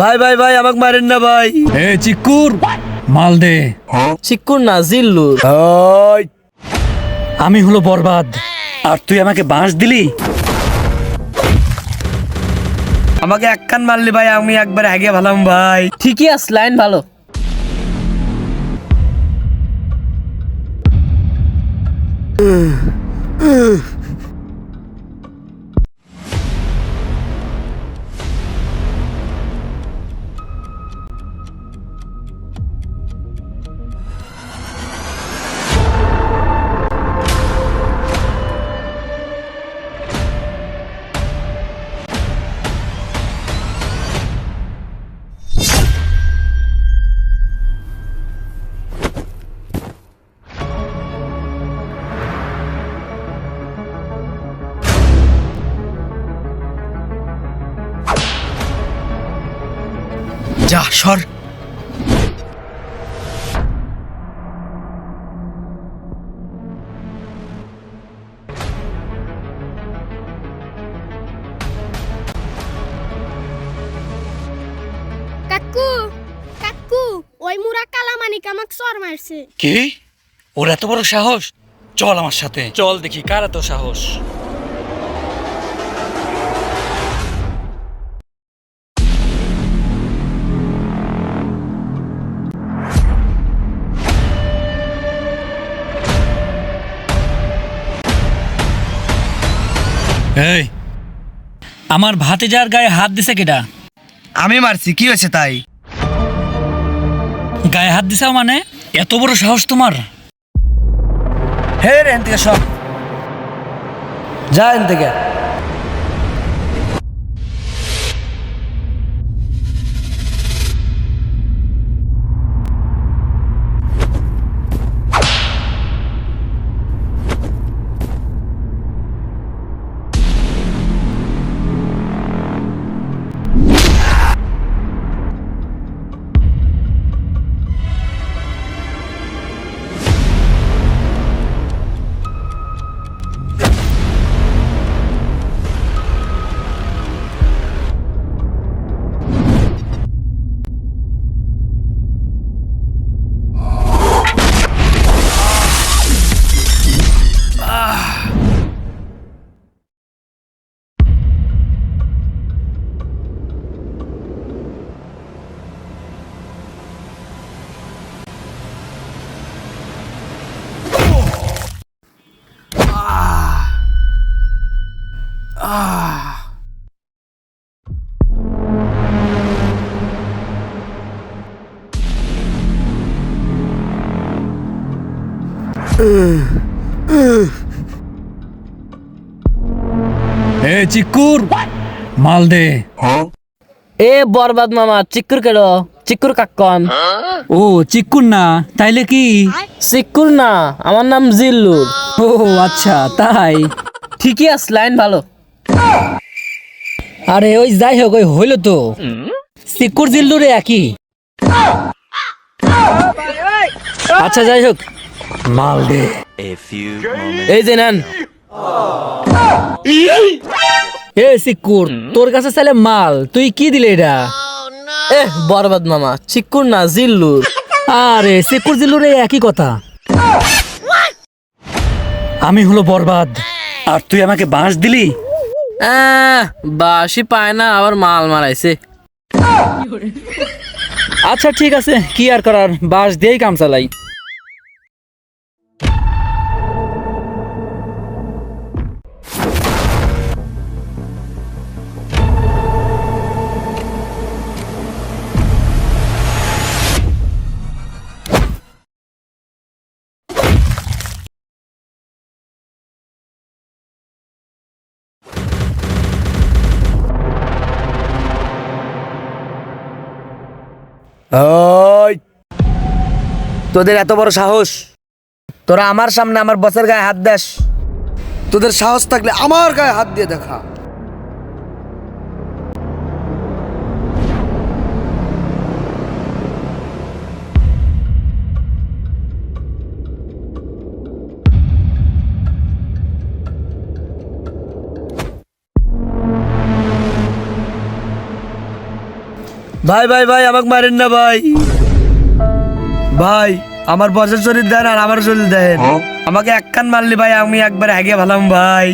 ভাই ভাই ভাই আমাকে মারেন না ভাই। এ চিকুর মাল দে। চিকুর না জিল্লুর ওই। আমি হলো বরবাদ। আর তুই আমাকে বাঁশ দিলি? আমাকে এক কান মারলি ভাই আমি একবার আগে ভালাম ভাই। ঠিকই আছে লাইন ভালো। যা সর। কাকু কাকু ওই মুরা কালামানিক আমাকে চর মারছে। কি? ওর এত বড় সাহস? চল আমার সাথে। চল দেখি কার এত সাহস? এই। আমার ভাতিজার গায়ে হাত দিছে কেটা আমি মারছি কি হয়েছে তাই? গায়ে হাত দিছাও মানে? এত বড় সাহস তোমার। হে রে এন থেকে সব যা এন থেকে। এ চিকুর মাল দে। এ বরবাদ মামা চিকুর কেডো? চিকুর কাক্কন। ও চিকুর না তাইলে কি? চিকুর না আমার নাম জিল্লুর ও আচ্ছা তাই। ঠিকই আছে লাইন ভালো। আরে ওই যাই হোক ওই হইল তো। চিকুর জিল্লুরে একই। আচ্ছা যাই হোক। মাল দে. এই যে নেন। এ চিকুর তোর কাছে চাইলে মাল তুই কি দিলে এটা? এ বরবাদ মামা চিকুর না জিল্লুর। আরে চিকুর জিল্লুরে একই কথা। আমি হলো বরবাদ। আর তুই আমাকে বাঁশ দিলি? আহ, বাসি পায় না আবার মাল মারাইছে। আচ্ছা ঠিক আছে কি আর করার? বাঁশ দিয়েই কাম চালাই। ওই। তোদের এত বড় সাহস? তোরা আমার সামনে আমার বসের গায়ে হাত দাস। তোদের সাহস থাকলে আমার গায়ে হাত দিয়ে দেখা। ভাই ভাই ভাই আমাকে মারেন না ভাই। ভাই আমার বসের শরীর দেন আর আমার শরীর দেন। আমাকে এক কান মারলি ভাই আমি একবার আগে ভালাম ভাই।